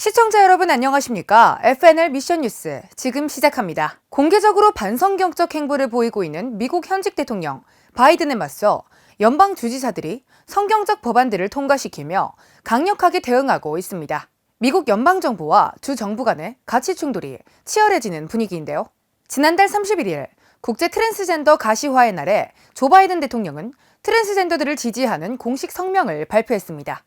시청자 여러분 안녕하십니까? FNL 미션 뉴스 지금 시작합니다. 공개적으로 반성경적 행보를 보이고 있는 미국 현직 대통령 바이든에 맞서 연방 주지사들이 성경적 법안들을 통과시키며 강력하게 대응하고 있습니다. 미국 연방 정부와 주 정부 간의 가치 충돌이 치열해지는 분위기인데요. 지난달 31일 국제 트랜스젠더 가시화의 날에 조 바이든 대통령은 트랜스젠더들을 지지하는 공식 성명을 발표했습니다.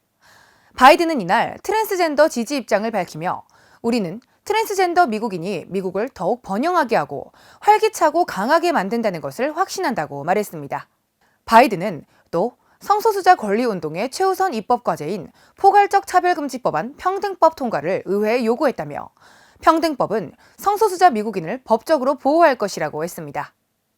바이든은 이날 트랜스젠더 지지 입장을 밝히며 우리는 트랜스젠더 미국인이 미국을 더욱 번영하게 하고 활기차고 강하게 만든다는 것을 확신한다고 말했습니다. 바이든은 또 성소수자 권리 운동의 최우선 입법 과제인 포괄적 차별금지법안 평등법 통과를 의회에 요구했다며 평등법은 성소수자 미국인을 법적으로 보호할 것이라고 했습니다.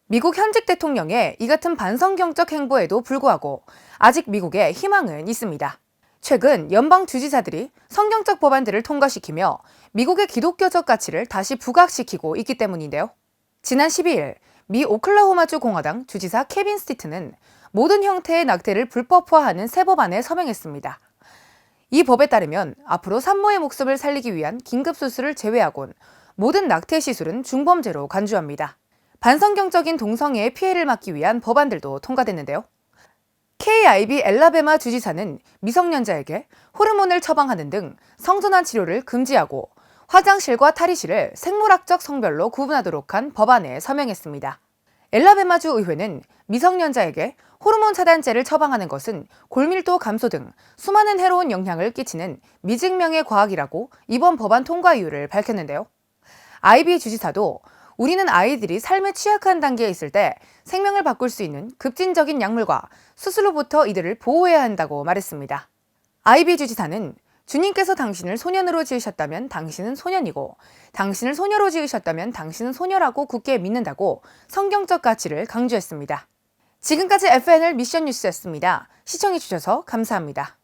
미국 현직 대통령의 이 같은 반성경적 행보에도 불구하고 아직 미국에 희망은 있습니다. 최근 연방 주지사들이 성경적 법안들을 통과시키며 미국의 기독교적 가치를 다시 부각시키고 있기 때문인데요. 지난 12일 미 오클라호마주 공화당 주지사 케빈 스티트는 모든 형태의 낙태를 불법화하는 새 법안에 서명했습니다. 이 법에 따르면 앞으로 산모의 목숨을 살리기 위한 긴급 수술을 제외하곤 모든 낙태 시술은 중범죄로 간주합니다. 반성경적인 동성애의 피해를 막기 위한 법안들도 통과됐는데요. KIB 엘라베마 주지사는 미성년자에게 호르몬을 처방하는 등 성전환 치료를 금지하고 화장실과 탈의실을 생물학적 성별로 구분하도록 한 법안에 서명했습니다. 엘라베마주 의회는 미성년자에게 호르몬 차단제를 처방하는 것은 골밀도 감소 등 수많은 해로운 영향을 끼치는 미증명의 과학이라고 이번 법안 통과 이유를 밝혔는데요. 아이비 주지사도 우리는 아이들이 삶의 취약한 단계에 있을 때 생명을 바꿀 수 있는 급진적인 약물과 수술로부터 이들을 보호해야 한다고 말했습니다. 아이비 주지사는 주님께서 당신을 소년으로 지으셨다면 당신은 소년이고 당신을 소녀로 지으셨다면 당신은 소녀라고 굳게 믿는다고 성경적 가치를 강조했습니다. 지금까지 FNL 미션 뉴스였습니다. 시청해주셔서 감사합니다.